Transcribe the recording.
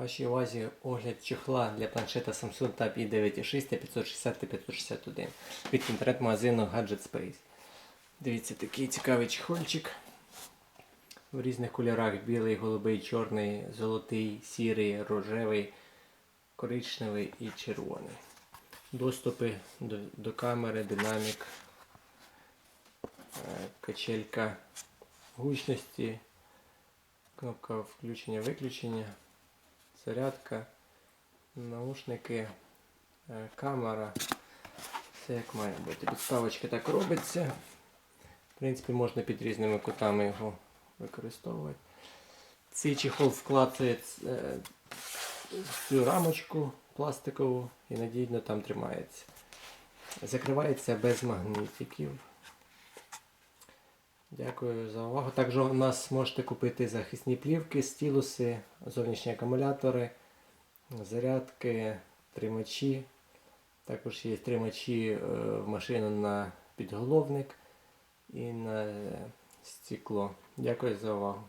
Вашій увазі огляд чехла для планшета Samsung Tab i9 та 560 та 561 від інтернет-магазину Gadget Space. Дивіться, такий цікавий чехольчик. В різних кольорах білий, голубий, чорний, золотий, сірий, рожевий, коричневий і червоний. Доступи до, до камери, динамік, е, качелька гучності, кнопка включення-виключення, зарядка, наушники, е, камера. Все як має бути. Підставочка так робиться. В принципі, можна під різними кутами його використовувати. Цей чехол вкладає е, цю рамочку пластикову і надійно там тримається. Закривається без магнітиків. Дякую за увагу. Також у нас можете купити захисні плівки, стілуси, зовнішні акумулятори, зарядки, тримачі. Також є тримачі е, в машину на підголовник і на стекло. Дякую за увагу.